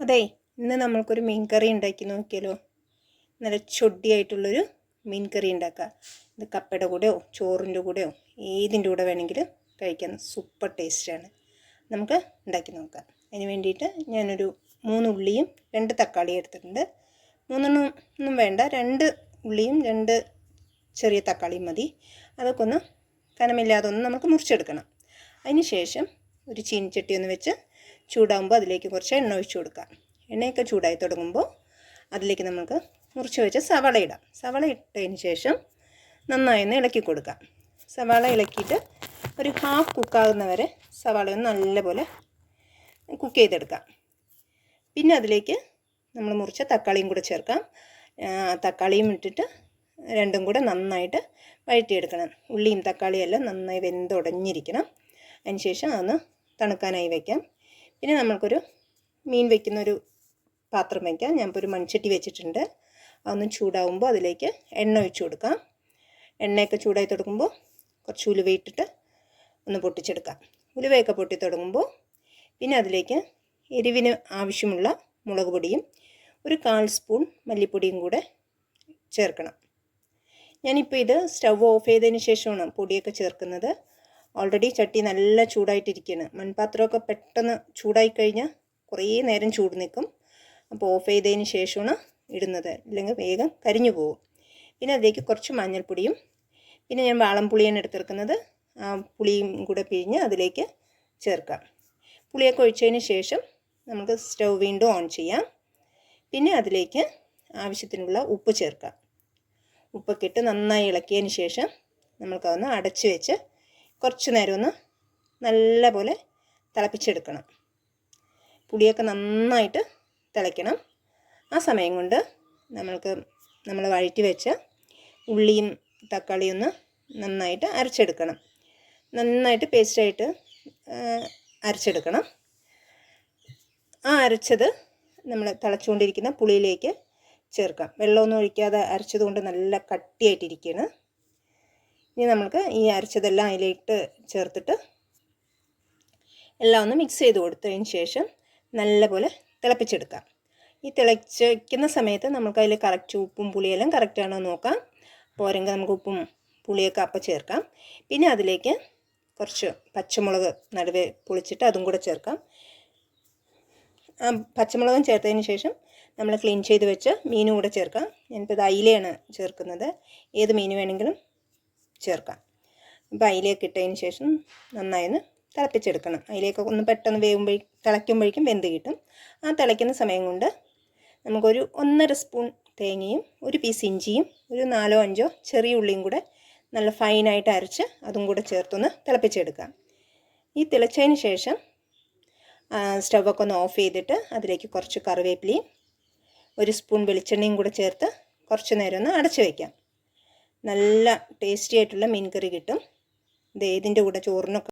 അതെ ഇന്ന് നമ്മൾക്കൊരു മീൻ കറി ഉണ്ടാക്കി നോക്കിയാലോ? നല്ല ചൊടിയായിട്ടുള്ളൊരു മീൻ കറി ഉണ്ടാക്കാം. ഇത് കപ്പയുടെ കൂടെയോ ചോറിന്റെ കൂടെയോ ഏതിന്റെ കൂടെ വേണമെങ്കിലും കഴിക്കാൻ സൂപ്പർ ടേസ്റ്റാണ്. നമുക്ക് ഉണ്ടാക്കി നോക്കാം. അതിന് വേണ്ടിയിട്ട് ഞാനൊരു മൂന്ന് ഉള്ളിയും രണ്ട് തക്കാളിയും എടുത്തിട്ടുണ്ട്. മൂന്നെണ്ണം ഒന്നും വേണ്ട രണ്ട് ഉള്ളിയും രണ്ട് ചെറിയ തക്കാളിയും മതി. അതൊക്കെ ഒന്ന് കനമില്ലാതെ ഒന്ന് നമുക്ക് മുറിച്ചെടുക്കണം. അതിന് ശേഷം ഒരു ചീനിച്ചട്ടി ഒന്ന് വെച്ച് ചൂടാകുമ്പോൾ അതിലേക്ക് കുറച്ച് എണ്ണ ഒഴിച്ചു കൊടുക്കാം എണ്ണയൊക്കെ ചൂടായി തുടങ്ങുമ്പോൾ അതിലേക്ക് നമുക്ക് മുറിച്ച് വെച്ച് സവാള ഇടാം. സവാള ഇട്ടതിന് ശേഷം നന്നായി ഒന്ന് ഇളക്കി കൊടുക്കാം സവാള ഇളക്കിയിട്ട് ഒരു ഹാഫ് കുക്കാകുന്ന വരെ സവാള ഒന്ന് നല്ലപോലെ കുക്ക് ചെയ്തെടുക്കാം. പിന്നെ അതിലേക്ക് നമ്മൾ മുറിച്ച തക്കാളിയും കൂടെ ചേർക്കാം. തക്കാളിയും ഇട്ടിട്ട് രണ്ടും കൂടെ നന്നായിട്ട് വഴറ്റിയെടുക്കണം. ഉള്ളിയും തക്കാളിയും എല്ലാം നന്നായി വെന്തുടഞ്ഞിരിക്കണം. അതിന് ശേഷം അതൊന്ന് തണുക്കാനായി വയ്ക്കാം. പിന്നെ നമ്മൾക്കൊരു മീൻ വയ്ക്കുന്നൊരു പാത്രം വയ്ക്കാം ഞാനിപ്പോൾ ഒരു മൺചട്ടി വെച്ചിട്ടുണ്ട്. അതൊന്ന് ചൂടാവുമ്പോൾ അതിലേക്ക് എണ്ണ ഒഴിച്ചു കൊടുക്കാം. എണ്ണയൊക്കെ ചൂടായി തുടങ്ങുമ്പോൾ കുറച്ച് ഉലുവ ഇട്ടിട്ട് ഒന്ന് പൊട്ടിച്ചെടുക്കാം. ഉലുവയൊക്കെ പൊട്ടി തുടങ്ങുമ്പോൾ പിന്നെ അതിലേക്ക് എരിവിന് ആവശ്യമുള്ള മുളക് പൊടിയും ഒരു കാൽ സ്പൂൺ മല്ലിപ്പൊടിയും കൂടെ ചേർക്കണം. ഞാനിപ്പോൾ ഇത് സ്റ്റവ് ഓഫ് ചെയ്തതിന് ശേഷമാണ് പൊടിയൊക്കെ ചേർക്കുന്നത്. ഓൾറെഡി ചട്ടി നല്ല ചൂടായിട്ടിരിക്കുകയാണ് മൺപാത്രമൊക്കെ പെട്ടെന്ന് ചൂടായി കഴിഞ്ഞാൽ കുറേ നേരം ചൂട് നിൽക്കും അപ്പോൾ ഓഫ് ചെയ്തതിന് ശേഷമാണ് ഇടുന്നത്. അല്ലെങ്കിൽ വേഗം കരിഞ്ഞു പോകും. പിന്നെ അതിലേക്ക് കുറച്ച് മഞ്ഞൾപ്പൊടിയും പിന്നെ ഞാൻ വാളംപുളിയാണ് എടുത്തിരിക്കുന്നത്. ആ പുളിയും കൂടെ പിഴിഞ്ഞ് അതിലേക്ക് ചേർക്കാം. പുളിയൊക്കെ ഒഴിച്ചതിന് ശേഷം നമുക്ക് സ്റ്റൗ വീണ്ടും ഓൺ ചെയ്യാം. പിന്നെ അതിലേക്ക് ആവശ്യത്തിനുള്ള ഉപ്പ് ചേർക്കാം. ഉപ്പൊക്കെ ഇട്ട് നന്നായി ഇളക്കിയതിന് ശേഷം നമുക്കതൊന്ന് അടച്ച് വെച്ച് കുറച്ച് നേരം ഒന്ന് നല്ലപോലെ തിളപ്പിച്ചെടുക്കണം. പുളിയൊക്കെ നന്നായിട്ട് തിളയ്ക്കണം. ആ സമയം കൊണ്ട് നമ്മൾക്ക് നമ്മൾ വഴറ്റി വെച്ച ഉള്ളിയും തക്കാളിയും ഒന്ന് നന്നായിട്ട് അരച്ചെടുക്കണം. നന്നായിട്ട് പേസ്റ്റായിട്ട് അരച്ചെടുക്കണം. ആ അരച്ചത് നമ്മൾ തിളച്ചുകൊണ്ടിരിക്കുന്ന പുളിയിലേക്ക് ചേർക്കാം. വെള്ളമൊന്നും ഒഴിക്കാതെ അരച്ചതുകൊണ്ട് നല്ല കട്ടിയായിട്ടിരിക്കുകയാണ് ഇനി നമുക്ക് ഈ അരച്ചതെല്ലാം അതിലേക്ക് ചേർത്തിട്ട് എല്ലാം ഒന്ന് മിക്സ് ചെയ്ത് കൊടുത്തതിന് ശേഷം നല്ലപോലെ തിളപ്പിച്ചെടുക്കാം. ഈ തിളച്ച് വയ്ക്കുന്ന സമയത്ത് നമുക്ക് അതിൽ കറക്റ്റ് ഉപ്പും പുളിയെല്ലാം കറക്റ്റാണോ നോക്കാം. പോരെങ്കിൽ നമുക്ക് ഉപ്പും പുളിയൊക്കെ അപ്പം ചേർക്കാം. പിന്നെ അതിലേക്ക് കുറച്ച് പച്ചമുളക് നടുവേ പൊളിച്ചിട്ട് അതും കൂടെ ചേർക്കാം. ആ പച്ചമുളകും ചേർത്തതിന് ശേഷം നമ്മൾ ക്ലീൻ ചെയ്ത് വെച്ച് മീനും കൂടെ ചേർക്കാം. ഞാനിപ്പോൾ ഇത് അയിലയാണ് ചേർക്കുന്നത്. ഏത് മീൻ വേണമെങ്കിലും ചേർക്കാം. അപ്പോൾ അതിലേക്ക് ഇട്ടതിന് ശേഷം നന്നായി തിളപ്പിച്ചെടുക്കണം. അതിലേക്ക് ഒന്ന് പെട്ടെന്ന് വേകുമ്പോൾ തിളയ്ക്കുമ്പോഴേക്കും വെന്ത് കിട്ടും. ആ തിളയ്ക്കുന്ന സമയം കൊണ്ട് നമുക്കൊരു ഒന്നര സ്പൂൺ തേങ്ങയും ഒരു പീസ് ഇഞ്ചിയും ഒരു നാലോ അഞ്ചോ ചെറിയ ഉള്ളിയും കൂടെ നല്ല ഫൈനായിട്ട് അരച്ച് അതും കൂടെ ചേർത്തൊന്ന് തിളപ്പിച്ചെടുക്കാം. ഈ തിളച്ചതിന് ശേഷം സ്റ്റവൊക്കെ ഒന്ന് ഓഫ് ചെയ്തിട്ട് അതിലേക്ക് കുറച്ച് കറിവേപ്പിലയും ഒരു സ്പൂൺ വെളിച്ചെണ്ണയും കൂടെ ചേർത്ത് കുറച്ച് നേരം ഒന്ന് അടച്ച് വയ്ക്കാം നല്ല ടേസ്റ്റി ആയിട്ടുള്ള മീൻ കറി കിട്ടും. ഇത് ഏതിന്റെ കൂടെ ചോറിനൊക്കെ